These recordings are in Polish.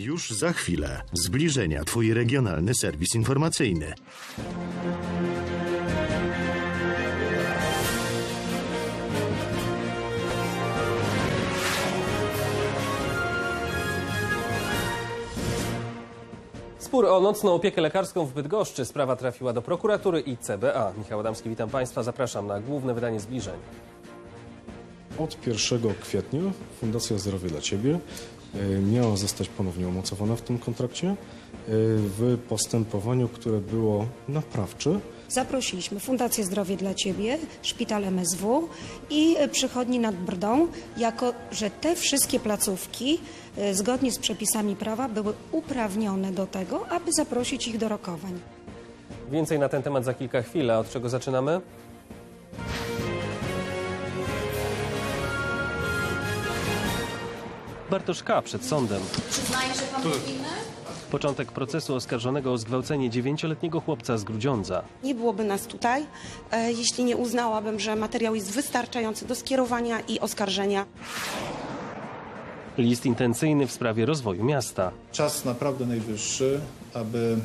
Już za chwilę. Zbliżenia Twój regionalny serwis informacyjny. Spór o nocną opiekę lekarską w Bydgoszczy. Sprawa trafiła do prokuratury i CBA. Michał Adamski, witam Państwa. Zapraszam na główne wydanie zbliżeń. Od 1 kwietnia Fundacja Zdrowie dla Ciebie miała zostać ponownie umocowana w tym kontrakcie e, w postępowaniu, które było naprawcze. Zaprosiliśmy Fundację Zdrowie dla Ciebie, Szpital MSW i e, Przychodni nad Brdą, jako że te wszystkie placówki e, zgodnie z przepisami prawa były uprawnione do tego, aby zaprosić ich do rokowań. Więcej na ten temat za kilka chwil. A od czego zaczynamy? Bartosz K. przed sądem. Przyznaje pan winy? Początek procesu oskarżonego o zgwałcenie dziewięcioletniego chłopca z Grudziądza. Nie byłoby nas tutaj, e, jeśli nie uznałabym, że materiał jest wystarczający do skierowania i oskarżenia. List intencyjny w sprawie rozwoju miasta. Czas naprawdę najwyższy, aby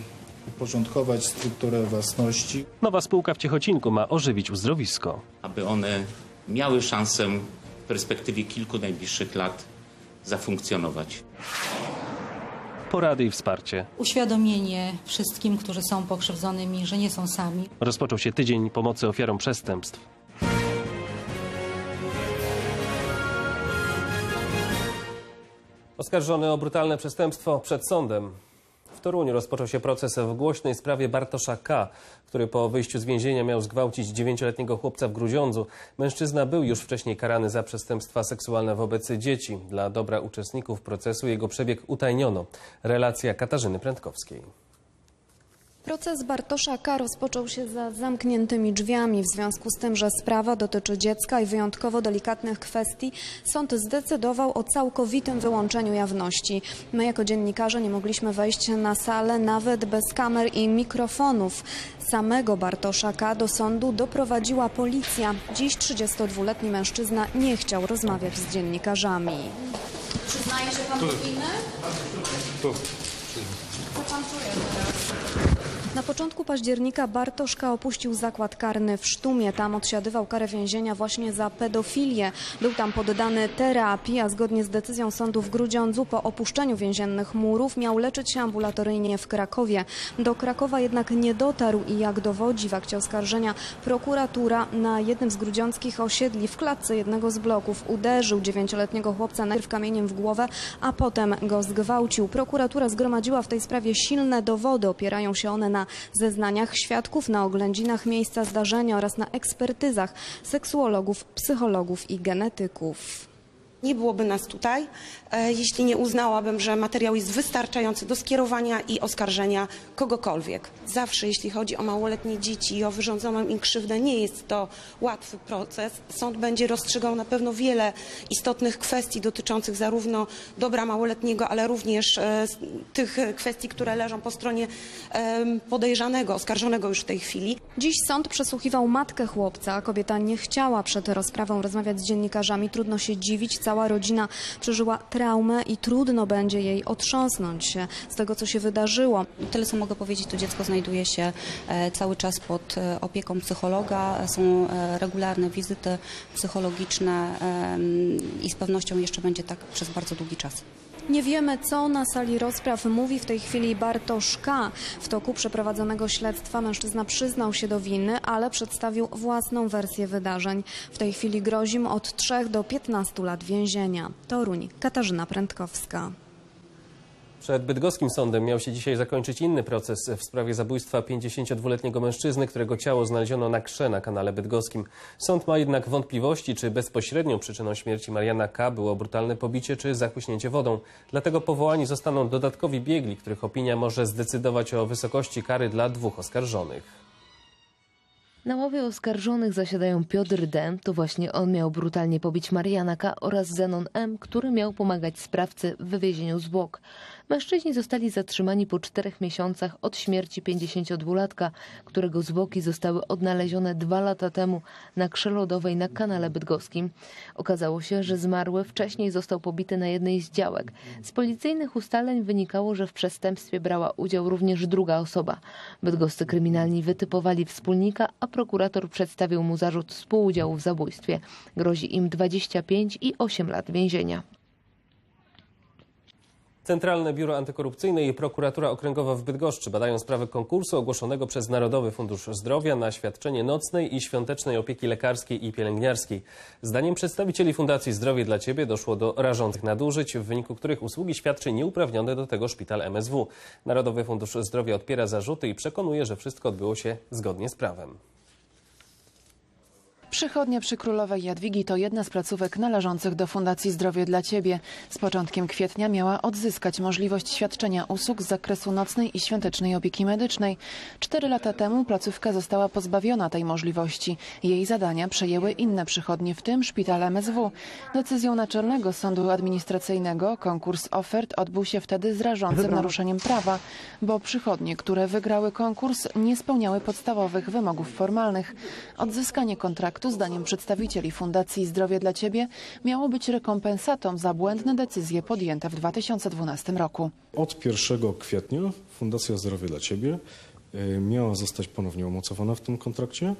uporządkować strukturę własności. Nowa spółka w Ciechocinku ma ożywić uzdrowisko. aby one miały szansę w perspektywie kilku najbliższych lat zafunkcjonować. Porady i wsparcie. Uświadomienie wszystkim, którzy są pokrzywdzonymi, że nie są sami. Rozpoczął się tydzień pomocy ofiarom przestępstw. Oskarżony o brutalne przestępstwo przed sądem. Toruniu rozpoczął się proces w głośnej sprawie Bartosza K., który po wyjściu z więzienia miał zgwałcić dziewięcioletniego chłopca w Grudziądzu. Mężczyzna był już wcześniej karany za przestępstwa seksualne wobec dzieci. Dla dobra uczestników procesu jego przebieg utajniono. Relacja Katarzyny Prędkowskiej. Proces Bartosza K. rozpoczął się za zamkniętymi drzwiami. W związku z tym, że sprawa dotyczy dziecka i wyjątkowo delikatnych kwestii, sąd zdecydował o całkowitym wyłączeniu jawności. My jako dziennikarze nie mogliśmy wejść na salę nawet bez kamer i mikrofonów. Samego Bartosza K. do sądu doprowadziła policja. Dziś 32-letni mężczyzna nie chciał rozmawiać z dziennikarzami. Przyznaje się pan winy? Na początku października Bartoszka opuścił zakład karny w Sztumie. Tam odsiadywał karę więzienia właśnie za pedofilię. Był tam poddany terapii, a zgodnie z decyzją sądu w Grudziądzu po opuszczeniu więziennych murów miał leczyć się ambulatoryjnie w Krakowie. Do Krakowa jednak nie dotarł i jak dowodzi w akcie oskarżenia prokuratura na jednym z grudziąckich osiedli w klatce jednego z bloków uderzył dziewięcioletniego chłopca najpierw kamieniem w głowę, a potem go zgwałcił. Prokuratura zgromadziła w tej sprawie silne dowody. Opierają się one na zeznaniach świadków, na oględzinach miejsca zdarzenia oraz na ekspertyzach seksuologów, psychologów i genetyków. Nie byłoby nas tutaj, e, jeśli nie uznałabym, że materiał jest wystarczający do skierowania i oskarżenia kogokolwiek. Zawsze, jeśli chodzi o małoletnie dzieci i o wyrządzoną im krzywdę, nie jest to łatwy proces. Sąd będzie rozstrzygał na pewno wiele istotnych kwestii dotyczących zarówno dobra małoletniego, ale również e, tych kwestii, które leżą po stronie podejrzanego, oskarżonego już w tej chwili. Dziś sąd przesłuchiwał matkę chłopca. Kobieta nie chciała przed rozprawą rozmawiać z dziennikarzami. Trudno się dziwić. Cała rodzina przeżyła traumę i trudno będzie jej otrząsnąć się z tego, co się wydarzyło. Tyle, co mogę powiedzieć, to dziecko znajduje się e, cały czas pod e, opieką psychologa. Są e, regularne wizyty psychologiczne i z pewnością jeszcze będzie tak przez bardzo długi czas. Nie wiemy, co na sali rozpraw mówi w tej chwili Bartosz K. W toku przeprowadzonego śledztwa mężczyzna przyznał się do winy, ale przedstawił własną wersję wydarzeń. W tej chwili grozi mu od 3 do 15 lat więzienia. Toruń, Katarzyna Prędkowska. Przed bydgoskim sądem miał się dzisiaj zakończyć inny proces w sprawie zabójstwa 52-letniego mężczyzny, którego ciało znaleziono na krze na kanale bydgoskim. Sąd ma jednak wątpliwości, czy bezpośrednią przyczyną śmierci Mariana K. było brutalne pobicie czy zachłyśnięcie wodą. Dlatego powołani zostaną dodatkowi biegli, których opinia może zdecydować o wysokości kary dla dwóch oskarżonych. Na ławie oskarżonych zasiadają Piotr D., to właśnie on miał brutalnie pobić Mariana K. oraz Zenon M., który miał pomagać sprawcy w wywiezieniu zwłok. Mężczyźni zostali zatrzymani po czterech miesiącach od śmierci 52-latka, którego zwłoki zostały odnalezione dwa lata temu na Krzelodowej na kanale bydgoskim. Okazało się, że zmarły wcześniej został pobity na jednej z działek. Z policyjnych ustaleń wynikało, że w przestępstwie brała udział również druga osoba. Bydgoscy kryminalni wytypowali wspólnika, a prokurator przedstawił mu zarzut współudziału w zabójstwie. Grozi im 25 i 8 lat więzienia. Centralne Biuro Antykorupcyjne i Prokuratura Okręgowa w Bydgoszczy badają sprawę konkursu ogłoszonego przez Narodowy Fundusz Zdrowia na świadczenie nocnej i świątecznej opieki lekarskiej i pielęgniarskiej. Zdaniem przedstawicieli Fundacji Zdrowie dla Ciebie doszło do rażących nadużyć, w wyniku których usługi świadczy nieuprawniony do tego szpital MSW. Narodowy Fundusz Zdrowia odpiera zarzuty i przekonuje, że wszystko odbyło się zgodnie z prawem. Przychodnia przy Królowej Jadwigi to jedna z placówek należących do Fundacji Zdrowie dla Ciebie. Z początkiem kwietnia miała odzyskać możliwość świadczenia usług z zakresu nocnej i świątecznej opieki medycznej. Cztery lata temu placówka została pozbawiona tej możliwości. Jej zadania przejęły inne przychodnie, w tym szpital MSW. Decyzją Naczelnego Sądu Administracyjnego konkurs ofert odbył się wtedy z rażącym naruszeniem prawa, bo przychodnie, które wygrały konkurs, nie spełniały podstawowych wymogów formalnych. Odzyskanie kontraktu, zdaniem przedstawicieli Fundacji Zdrowie dla Ciebie, miało być rekompensatą za błędne decyzje podjęte w 2012 roku. Od 1 kwietnia Fundacja Zdrowie dla Ciebie y, miała zostać ponownie umocowana w tym kontrakcie y,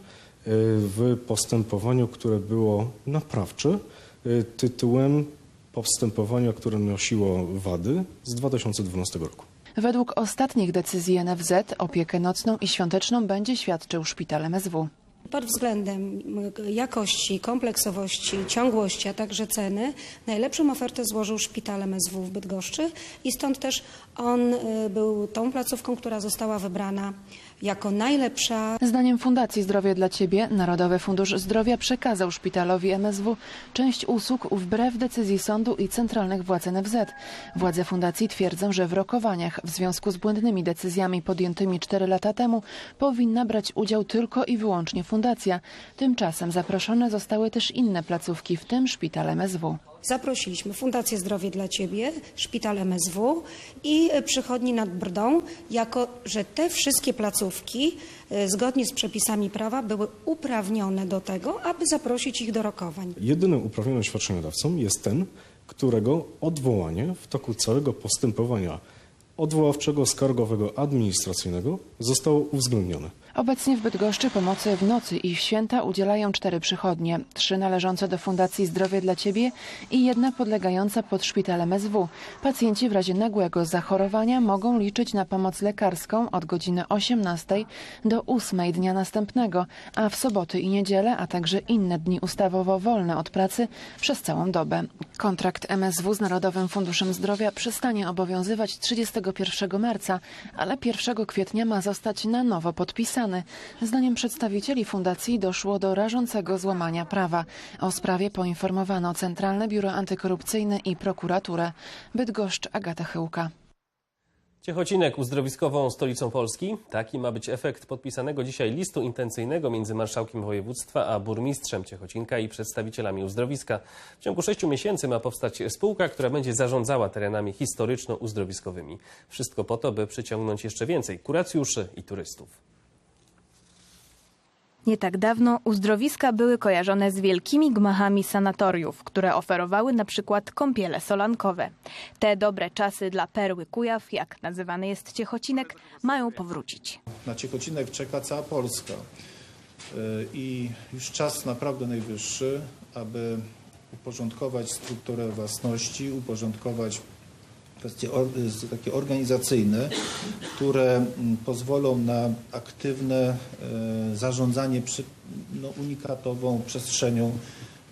w postępowaniu, które było naprawcze y, tytułem postępowania, które nosiło wady z 2012 roku. Według ostatnich decyzji NFZ opiekę nocną i świąteczną będzie świadczył szpital MSW. Pod względem jakości, kompleksowości, ciągłości, a także ceny najlepszą ofertę złożył szpital MSW w Bydgoszczy i stąd też on y, był tą placówką, która została wybrana jako najlepsza. Zdaniem Fundacji Zdrowie dla Ciebie Narodowy Fundusz Zdrowia przekazał szpitalowi MSW część usług wbrew decyzji sądu i centralnych władz NFZ. Władze fundacji twierdzą, że w rokowaniach w związku z błędnymi decyzjami podjętymi 4 lata temu powinna brać udział tylko i wyłącznie fundacja. Tymczasem zaproszone zostały też inne placówki, w tym szpital MSW. Zaprosiliśmy Fundację Zdrowie dla Ciebie, Szpital MSW i y, Przychodni nad Brdą, jako że te wszystkie placówki y, zgodnie z przepisami prawa były uprawnione do tego, aby zaprosić ich do rokowań. Jedynym uprawnionym świadczeniodawcą jest ten, którego odwołanie w toku całego postępowania odwoławczego, skargowego, administracyjnego zostało uwzględnione. Obecnie w Bydgoszczy pomocy w nocy i w święta udzielają cztery przychodnie. Trzy należące do Fundacji Zdrowie dla Ciebie i jedna podlegająca pod szpital MSW. Pacjenci w razie nagłego zachorowania mogą liczyć na pomoc lekarską od godziny 18 do 8 dnia następnego, a w soboty i niedzielę, a także inne dni ustawowo wolne od pracy przez całą dobę. Kontrakt MSW z Narodowym Funduszem Zdrowia przestanie obowiązywać 31 marca, ale 1 kwietnia ma zostać na nowo podpisany. Zdaniem przedstawicieli fundacji doszło do rażącego złamania prawa. O sprawie poinformowano Centralne Biuro Antykorupcyjne i prokuraturę. Bydgoszcz, Agata Chyłka. Ciechocinek uzdrowiskową stolicą Polski. Taki ma być efekt podpisanego dzisiaj listu intencyjnego między marszałkiem województwa a burmistrzem Ciechocinka i przedstawicielami uzdrowiska. W ciągu sześciu miesięcy ma powstać spółka, która będzie zarządzała terenami historyczno-uzdrowiskowymi. Wszystko po to, by przyciągnąć jeszcze więcej kuracjuszy i turystów. Nie tak dawno uzdrowiska były kojarzone z wielkimi gmachami sanatoriów, które oferowały na przykład kąpiele solankowe. Te dobre czasy dla perły Kujaw, jak nazywany jest Ciechocinek, mają powrócić. Na Ciechocinek czeka cała Polska Y, i już czas naprawdę najwyższy, aby uporządkować strukturę własności, uporządkować kwestie or, takie organizacyjne, które mm, pozwolą na aktywne y, zarządzanie przy, no, unikatową przestrzenią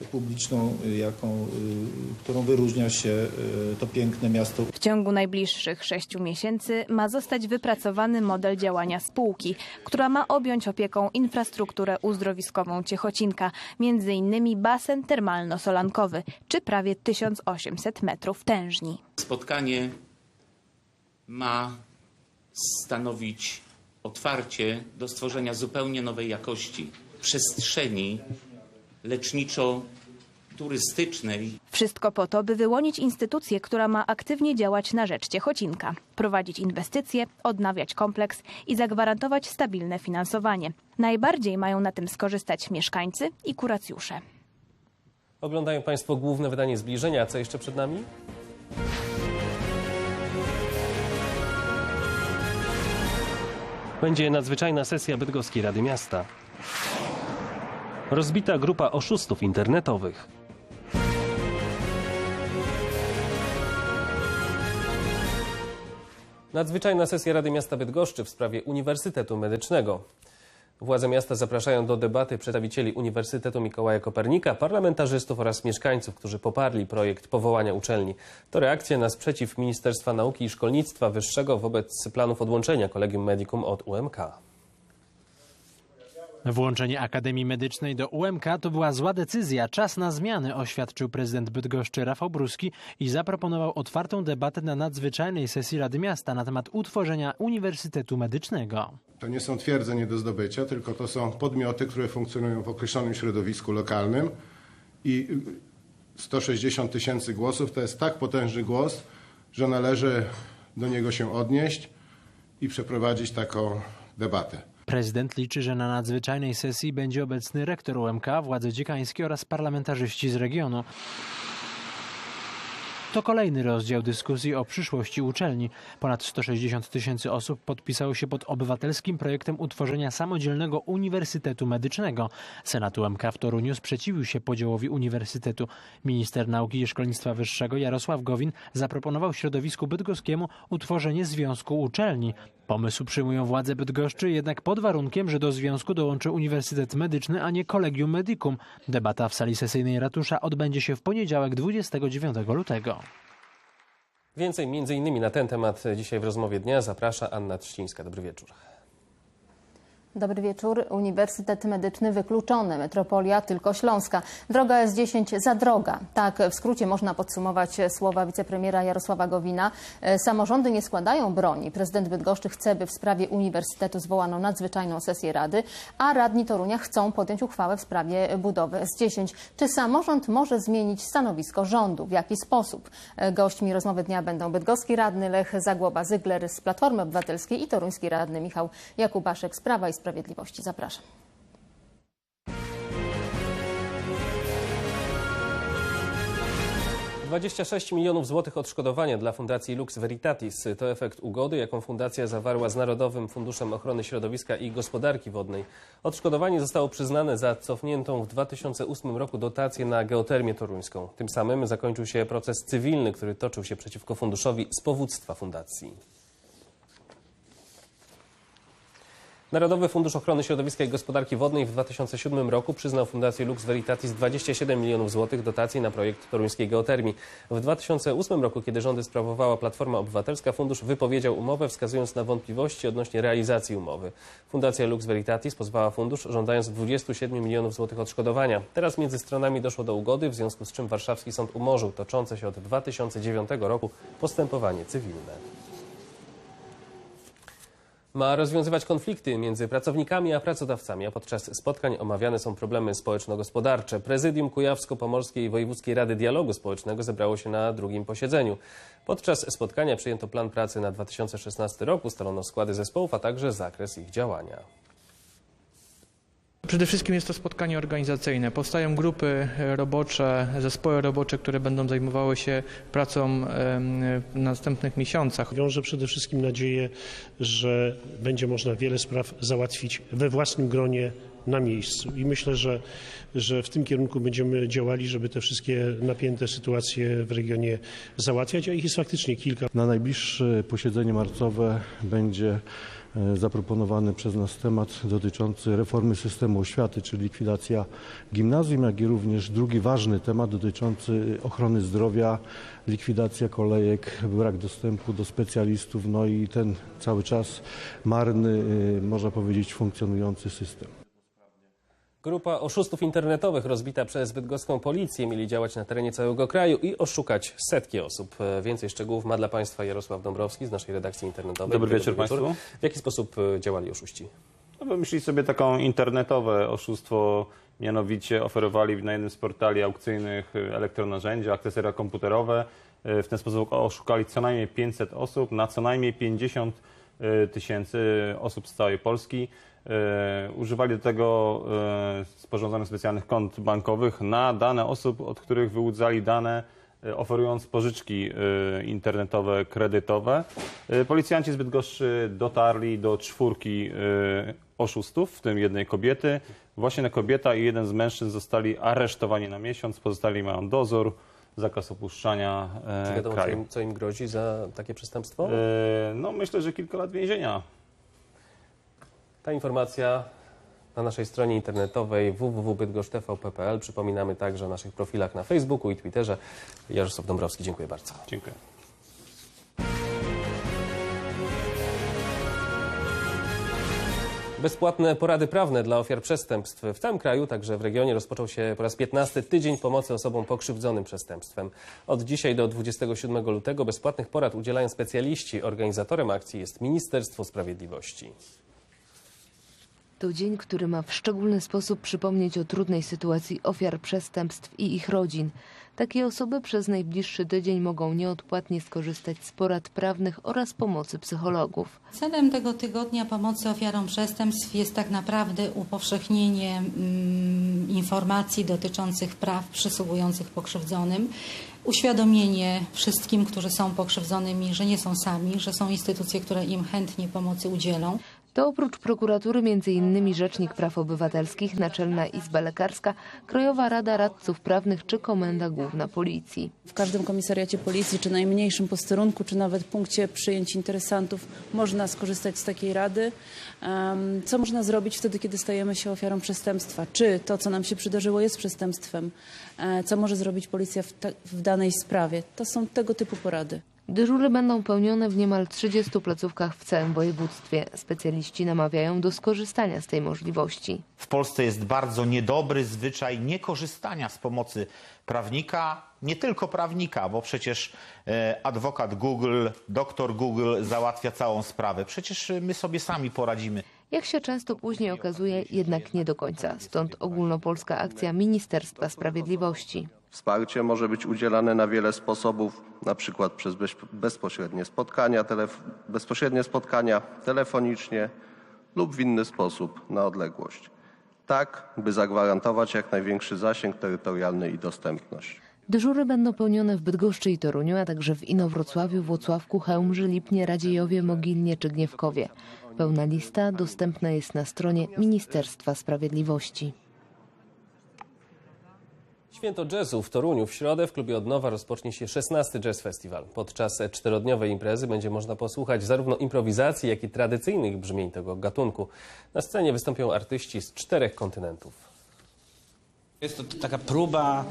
publiczną, y, jaką, y, którą wyróżnia się y, to piękne miasto W ciągu najbliższych sześciu miesięcy ma zostać wypracowany model działania spółki, która ma objąć opieką infrastrukturę uzdrowiskową Ciechocinka, między innymi basen termalno-solankowy, czy prawie 1800 metrów tężni. Spotkanie ma stanowić otwarcie do stworzenia zupełnie nowej jakości przestrzeni leczniczo-turystycznej Wszystko po to, by wyłonić instytucję, która ma aktywnie działać na rzecz Ciechocinka, prowadzić inwestycje, odnawiać kompleks i zagwarantować stabilne finansowanie. Najbardziej mają na tym skorzystać mieszkańcy i kuracjusze. Oglądają Państwo główne wydanie zbliżenia. Co jeszcze przed nami? Będzie nadzwyczajna sesja Bydgoskiej Rady Miasta. Rozbita grupa oszustów internetowych. Nadzwyczajna sesja Rady Miasta Bydgoszczy w sprawie Uniwersytetu Medycznego. Władze miasta zapraszają do debaty przedstawicieli Uniwersytetu Mikołaja Kopernika, parlamentarzystów oraz mieszkańców, którzy poparli projekt powołania uczelni. To reakcja na sprzeciw Ministerstwa Nauki i Szkolnictwa Wyższego wobec planów odłączenia Kolegium Medicum od UMK. Włączenie Akademii Medycznej do UMK to była zła decyzja. Czas na zmiany, oświadczył prezydent Bydgoszczy Rafał Bruski i zaproponował otwartą debatę na nadzwyczajnej sesji Rady Miasta na temat utworzenia Uniwersytetu Medycznego. To nie są twierdze nie do zdobycia, tylko to są podmioty, które funkcjonują w określonym środowisku lokalnym i 160 tysięcy głosów to jest tak potężny głos, że należy do niego się odnieść i przeprowadzić taką debatę. Prezydent liczy, że na nadzwyczajnej sesji będzie obecny rektor UMK, władze dziekańskie oraz parlamentarzyści z regionu. To kolejny rozdział dyskusji o przyszłości uczelni. Ponad 160 tysięcy osób podpisało się pod obywatelskim projektem utworzenia samodzielnego Uniwersytetu Medycznego. Senat UMK w Toruniu sprzeciwił się podziałowi uniwersytetu. Minister Nauki i Szkolnictwa Wyższego Jarosław Gowin zaproponował środowisku bydgoskiemu utworzenie Związku Uczelni. Pomysł przyjmują władze Bydgoszczy, jednak pod warunkiem, że do związku dołączy Uniwersytet Medyczny, a nie Collegium Medicum. Debata w sali sesyjnej ratusza odbędzie się w poniedziałek 29 lutego. Więcej innymi na ten temat dzisiaj w rozmowie dnia zaprasza Anna Trzcińska. Dobry wieczór. Dobry wieczór. Uniwersytet Medyczny wykluczony, metropolia tylko Śląska. Droga S10 za droga. Tak w skrócie można podsumować słowa wicepremiera Jarosława Gowina. E, Samorządy nie składają broni. Prezydent Bydgoszczy chce, by w sprawie uniwersytetu zwołano nadzwyczajną sesję Rady, a radni Torunia chcą podjąć uchwałę w sprawie budowy S10. Czy samorząd może zmienić stanowisko rządu? W jaki sposób? E, Gośćmi rozmowy dnia będą bydgoski radny Lech Zagłoba-Zygler z Platformy Obywatelskiej i toruński radny Michał Jakubaszek z Prawa i Sprawiedliwości. Zapraszam. Yy, 26 milionów złotych odszkodowania dla Fundacji Lux Veritatis to efekt ugody, jaką fundacja zawarła z Narodowym Funduszem Ochrony Środowiska i Gospodarki Wodnej. Odszkodowanie zostało przyznane za cofniętą w 2008 roku dotację na geotermię toruńską. Tym samym zakończył się proces cywilny, który toczył się przeciwko funduszowi z powództwa fundacji. Narodowy Fundusz Ochrony Środowiska i Gospodarki Wodnej w 2007 roku przyznał Fundacji Lux Veritatis 27 milionów złotych dotacji na projekt toruńskiej geotermii. W 2008 roku, kiedy rządy sprawowała Platforma Obywatelska, fundusz wypowiedział umowę, wskazując na wątpliwości odnośnie realizacji umowy. Fundacja Lux Veritatis pozwała fundusz, żądając 27 milionów złotych odszkodowania. Teraz między stronami doszło do ugody, w związku z czym warszawski sąd umorzył toczące się od 2009 roku postępowanie cywilne ma rozwiązywać konflikty między pracownikami a pracodawcami, a podczas spotkań omawiane są problemy społeczno-gospodarcze. Prezydium Kujawsko-Pomorskiej Wojewódzkiej Rady Dialogu Społecznego zebrało się na drugim posiedzeniu. Podczas spotkania przyjęto plan pracy na 2016 rok, ustalono składy zespołów, a także zakres ich działania. Przede wszystkim jest to spotkanie organizacyjne. Powstają grupy robocze, zespoły robocze, które będą zajmowały się pracą w następnych miesiącach. Wiąże przede wszystkim nadzieję, że będzie można wiele spraw załatwić we własnym gronie na miejscu. I myślę, że, że w tym kierunku będziemy działali, żeby te wszystkie napięte sytuacje w regionie załatwiać, a ich jest faktycznie kilka. Na najbliższe posiedzenie marcowe będzie e, zaproponowany przez nas temat dotyczący reformy systemu oświaty, czyli likwidacja gimnazjum, jak i również drugi ważny temat dotyczący ochrony zdrowia, likwidacja kolejek, brak dostępu do specjalistów, no i ten cały czas marny, e, można powiedzieć, funkcjonujący system. Grupa oszustów internetowych rozbita przez bydgoską policję mieli działać na terenie całego kraju i oszukać setki osób. E, Więcej szczegółów ma dla Państwa Jarosław Dąbrowski z naszej redakcji internetowej. Dobry wieczór Państwu. W jaki sposób e, działali oszuści? No, wymyślili sobie taką internetowe oszustwo, mianowicie oferowali na jednym z portali aukcyjnych y, elektronarzędzia, akcesoria komputerowe. W ten sposób oszukali co najmniej 500 osób na co najmniej 50 y, tysięcy osób z całej Polski. Y, Używali do tego y, sporządzonych specjalnych kont bankowych na dane osób, od których wyłudzali dane y, oferując pożyczki internetowe, kredytowe. Policjanci z Bydgoszczy dotarli do czwórki oszustów, w tym jednej kobiety. Właśnie kobieta i jeden z mężczyzn zostali aresztowani na miesiąc, pozostali mają dozór, zakaz opuszczania Czy e, wiadomo, co kraju. im, co im grozi za takie przestępstwo? E, No myślę, że kilka lat więzienia. Ta informacja na naszej stronie internetowej www.bydgoszcz.tvp.pl. Przypominamy także o naszych profilach na Facebooku i Twitterze. Jarosław Dąbrowski, dziękuję bardzo. Dziękuję. Bezpłatne porady prawne dla ofiar przestępstw. W całym kraju, także w regionie, rozpoczął się po raz 15 tydzień pomocy osobom pokrzywdzonym przestępstwem. Od dzisiaj do 27 lutego bezpłatnych porad udzielają specjaliści. Organizatorem akcji jest Ministerstwo Sprawiedliwości. To dzień, który ma w szczególny sposób przypomnieć o trudnej sytuacji ofiar przestępstw i ich rodzin. Takie osoby przez najbliższy tydzień mogą nieodpłatnie skorzystać z porad prawnych oraz pomocy psychologów. Celem tego tygodnia pomocy ofiarom przestępstw jest tak naprawdę upowszechnienie mm, informacji dotyczących praw przysługujących pokrzywdzonym, uświadomienie wszystkim, którzy są pokrzywdzonymi, że nie są sami, że są instytucje, które im chętnie pomocy udzielą. To oprócz prokuratury m.in. Rzecznik Praw Obywatelskich, Naczelna Izba Lekarska, Krajowa Rada Radców Prawnych czy Komenda Główna Policji. W każdym komisariacie policji, czy najmniejszym posterunku, czy nawet punkcie przyjęć interesantów można skorzystać z takiej rady. Co można zrobić wtedy, kiedy stajemy się ofiarą przestępstwa? Czy to, co nam się przydarzyło, jest przestępstwem? E, Co może zrobić policja w, w danej sprawie? To są tego typu porady. Dyżury będą pełnione w niemal 30 placówkach w całym województwie. Specjaliści namawiają do skorzystania z tej możliwości. W Polsce jest bardzo niedobry zwyczaj niekorzystania z pomocy prawnika, nie tylko prawnika, bo przecież e, adwokat Google, doktor Google załatwia całą sprawę. Przecież e, my sobie sami poradzimy. Jak się często później okazuje, jednak nie do końca. Stąd ogólnopolska akcja Ministerstwa Sprawiedliwości. Wsparcie może być udzielane na wiele sposobów, przykład przez bezpośrednie spotkania, bezpośrednie spotkania telefonicznie lub w inny sposób na odległość. Tak, by zagwarantować jak największy zasięg terytorialny i dostępność. Dyżury będą pełnione w Bydgoszczy i Toruniu, a także w Inowrocławiu, Włocławku, Chełmży, Lipnie, Radziejowie, Mogilnie czy Gniewkowie. Pełna lista dostępna jest na stronie Ministerstwa Sprawiedliwości. Święto Jazzu w Toruniu w środę w klubie Odnowa rozpocznie się 16 Jazz Festival. Podczas czterodniowej imprezy będzie można posłuchać zarówno improwizacji, jak i tradycyjnych brzmień tego gatunku. Na scenie wystąpią artyści z czterech kontynentów. Jest to taka próba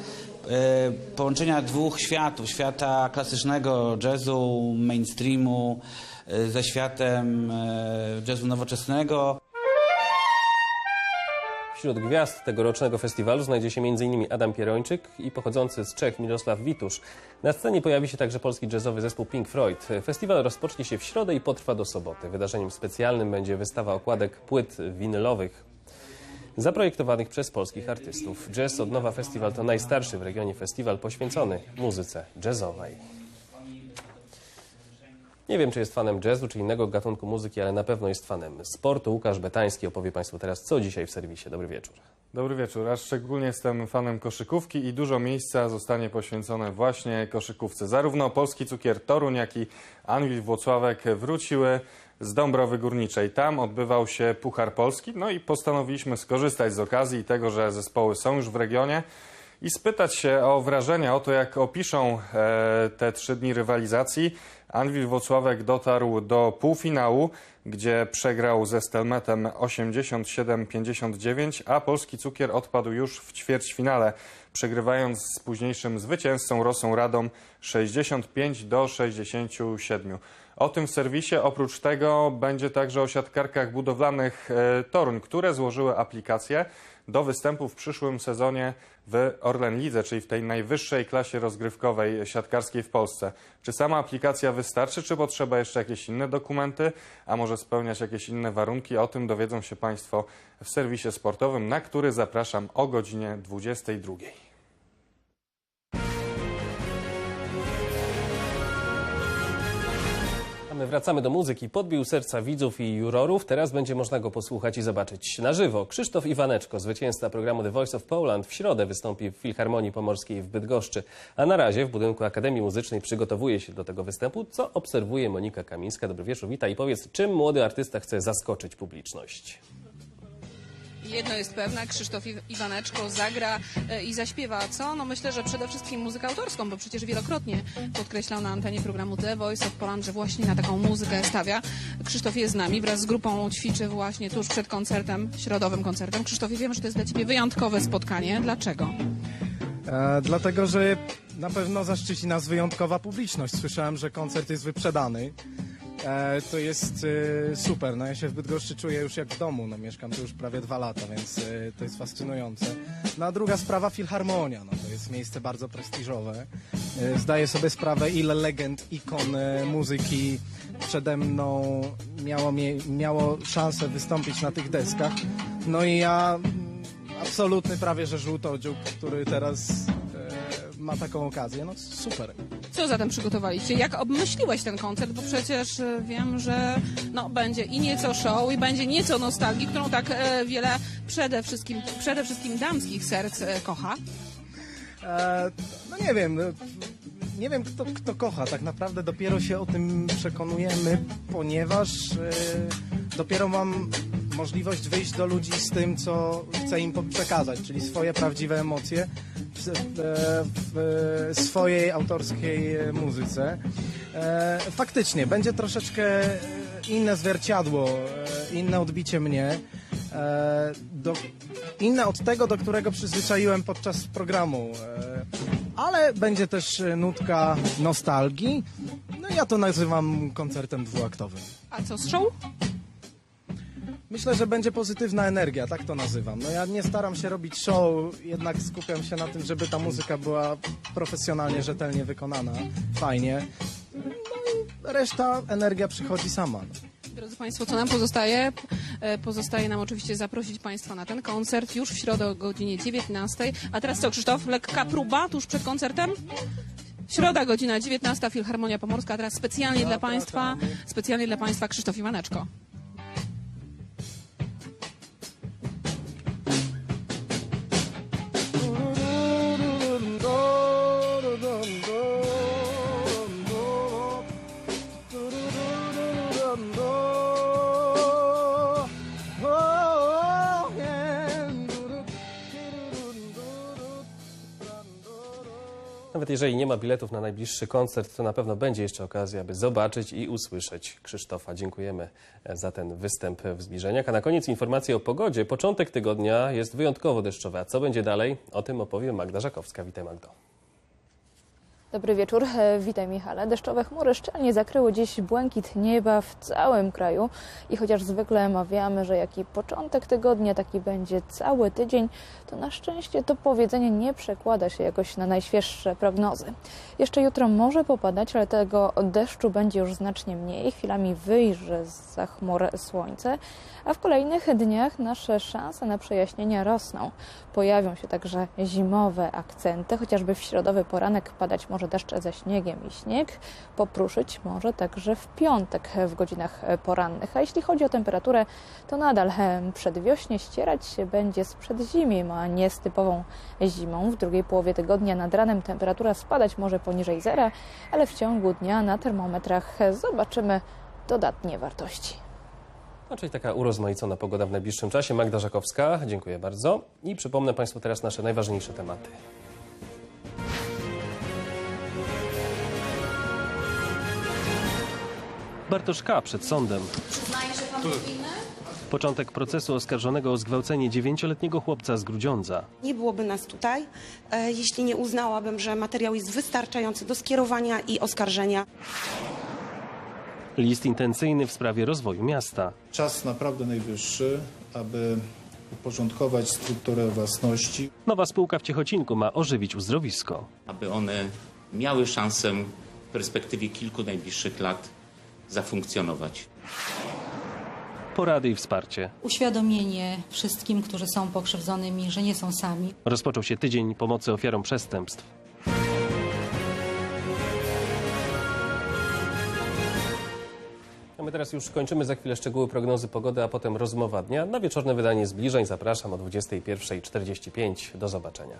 e, połączenia dwóch światów. Świata klasycznego jazzu, mainstreamu e, ze światem e, jazzu nowoczesnego. Wśród gwiazd tegorocznego festiwalu znajdzie się m.in. Adam Pierończyk i pochodzący z Czech Mirosław Witusz. Na scenie pojawi się także polski jazzowy zespół Pink Floyd. Festiwal rozpocznie się w środę i potrwa do soboty. Wydarzeniem specjalnym będzie wystawa okładek płyt winylowych zaprojektowanych przez polskich artystów. Jazz od Nowa Festiwal to najstarszy w regionie festiwal poświęcony muzyce jazzowej. Nie wiem, czy jest fanem jazzu czy innego gatunku muzyki, ale na pewno jest fanem sportu. Łukasz Betański opowie Państwu teraz, co dzisiaj w serwisie. Dobry wieczór. Dobry wieczór, a szczególnie jestem fanem koszykówki i dużo miejsca zostanie poświęcone właśnie koszykówce. Zarówno polski cukier Toruń, jak i Anwil Włocławek wróciły z Dąbrowy Górniczej. Tam odbywał się Puchar Polski, no i postanowiliśmy skorzystać z okazji tego, że zespoły są już w regionie i spytać się o wrażenia, o to jak opiszą e, te trzy dni rywalizacji. Anwil Włocławek dotarł do półfinału, gdzie przegrał ze Stelmetem 87-59, a polski cukier odpadł już w ćwierćfinale, przegrywając z późniejszym zwycięzcą Rosą Radą 65 do 67. O tym w serwisie. Oprócz tego będzie także o siatkarkach budowlanych e, Toruń, które złożyły aplikację do występu w przyszłym sezonie w Orlen Lidze, czyli w tej najwyższej klasie rozgrywkowej siatkarskiej w Polsce. Czy sama aplikacja wystarczy, czy potrzeba jeszcze jakieś inne dokumenty, a może spełniać jakieś inne warunki? O tym dowiedzą się Państwo w serwisie sportowym, na który zapraszam o godzinie 22. wracamy do muzyki. Podbił serca widzów i jurorów. Teraz będzie można go posłuchać i zobaczyć na żywo. Krzysztof Iwaneczko, zwycięzca programu The Voice of Poland, w środę wystąpi w Filharmonii Pomorskiej w Bydgoszczy. A na razie w budynku Akademii Muzycznej przygotowuje się do tego występu, co obserwuje Monika Kamińska. Dobry wieczór, witaj i powiedz, czym młody artysta chce zaskoczyć publiczność? Jedno jest pewne, Krzysztof Iw- Iwaneczko zagra e, i zaśpiewa, co? No myślę, że przede wszystkim muzykę autorską, bo przecież wielokrotnie podkreślał na antenie programu The Voice of Poland, że właśnie na taką muzykę stawia. Krzysztof jest z nami, wraz z grupą ćwiczy właśnie tuż przed koncertem, środowym koncertem. Krzysztofie, wiem, że to jest dla Ciebie wyjątkowe spotkanie. Dlaczego? E, dlatego, że na pewno zaszczyci nas wyjątkowa publiczność. Słyszałem, że koncert jest wyprzedany. E, to jest e, super. No ja się w Bydgoszczy czuję już jak w domu. No, mieszkam tu już prawie dwa lata, więc e, to jest fascynujące. No a druga sprawa Filharmonia. No, to jest miejsce bardzo prestiżowe. E, zdaję sobie sprawę, ile legend, ikon e, muzyki przede mną miało, miało szansę wystąpić na tych deskach. No i ja absolutny prawie, że żółtodziób, który teraz e, ma taką okazję. No super. Co zatem przygotowaliście? Jak obmyśliłeś ten koncert? Bo przecież e, wiem, że no, będzie i nieco show, i będzie nieco nostalgii, którą tak e, wiele przede wszystkim, przede wszystkim damskich serc e, kocha. E, no nie wiem, no, nie wiem kto, kto kocha. Tak naprawdę dopiero się o tym przekonujemy, ponieważ e, dopiero mam możliwość wyjść do ludzi z tym, co chcę im przekazać, czyli swoje prawdziwe emocje w, w e, swojej autorskiej e, muzyce. E, faktycznie, będzie troszeczkę e, inne zwierciadło, inne odbicie mnie. Do, inne od tego, do którego przyzwyczaiłem podczas programu. Ale będzie też nutka nostalgii. No ja to nazywam koncertem dwuaktowym. A co z show? Myślę, że będzie pozytywna energia, tak to nazywam. No ja nie staram się robić show, jednak skupiam się na tym, żeby ta muzyka była profesjonalnie, rzetelnie wykonana, fajnie. No i reszta energia przychodzi sama. Drodzy Państwo, co nam pozostaje? E, Pozostaje nam oczywiście zaprosić Państwa na ten koncert już w środę o godzinie 19. A teraz co, Krzysztof? Lekka próba tuż przed koncertem? Środa, godzina 19, Filharmonia Pomorska. A teraz specjalnie dla Państwa, specjalnie dla Państwa Krzysztof Iwaneczko. Jeżeli nie ma biletów na najbliższy koncert, to na pewno będzie jeszcze okazja, aby zobaczyć i usłyszeć Krzysztofa. Dziękujemy e, za ten występ w Zbliżeniach. A na koniec informacje o pogodzie. Początek tygodnia jest wyjątkowo deszczowy. A co będzie dalej? O tym opowie Magda Żakowska. Witaj Magdo. Dobry wieczór, E, witaj Michale. Deszczowe chmury szczelnie zakryły dziś błękit nieba w całym kraju i chociaż zwykle mawiamy, że jaki początek tygodnia, taki będzie cały tydzień, to na szczęście to powiedzenie nie przekłada się jakoś na najświeższe prognozy. Jeszcze jutro może popadać, ale tego deszczu będzie już znacznie mniej. Chwilami wyjrzy za chmur słońce, a w kolejnych dniach nasze szanse na przejaśnienia rosną. Pojawią się także zimowe akcenty, chociażby w środowy poranek padać może deszcz ze śniegiem i śnieg, popruszyć może także w piątek w godzinach porannych. A jeśli chodzi o temperaturę, to nadal przedwiośnie ścierać się będzie z przedzimiem, a nie z typową zimą. W drugiej połowie tygodnia nad ranem temperatura spadać może poniżej zera, ale w ciągu dnia na termometrach zobaczymy dodatnie wartości. No, czyli taka urozmaicona pogoda w najbliższym czasie. Magda Żakowska, dziękuję bardzo. I przypomnę Państwu teraz nasze najważniejsze tematy. Bartosz K. przed sądem. Początek procesu oskarżonego o zgwałcenie dziewięcioletniego chłopca z Grudziądza. Nie byłoby nas tutaj, e, jeśli nie uznałabym, że materiał jest wystarczający do skierowania i oskarżenia. List intencyjny w sprawie rozwoju miasta. Czas naprawdę najwyższy, aby uporządkować strukturę własności. Nowa spółka w Ciechocinku ma ożywić uzdrowisko. aby one miały szansę w perspektywie kilku najbliższych lat zafunkcjonować. Porady i wsparcie. Uświadomienie wszystkim, którzy są pokrzywdzonymi, że nie są sami. Rozpoczął się tydzień pomocy ofiarom przestępstw. A my teraz już kończymy za chwilę szczegóły prognozy pogody, a potem rozmowa dnia. Na wieczorne wydanie zbliżeń zapraszam o 21.45. Do zobaczenia.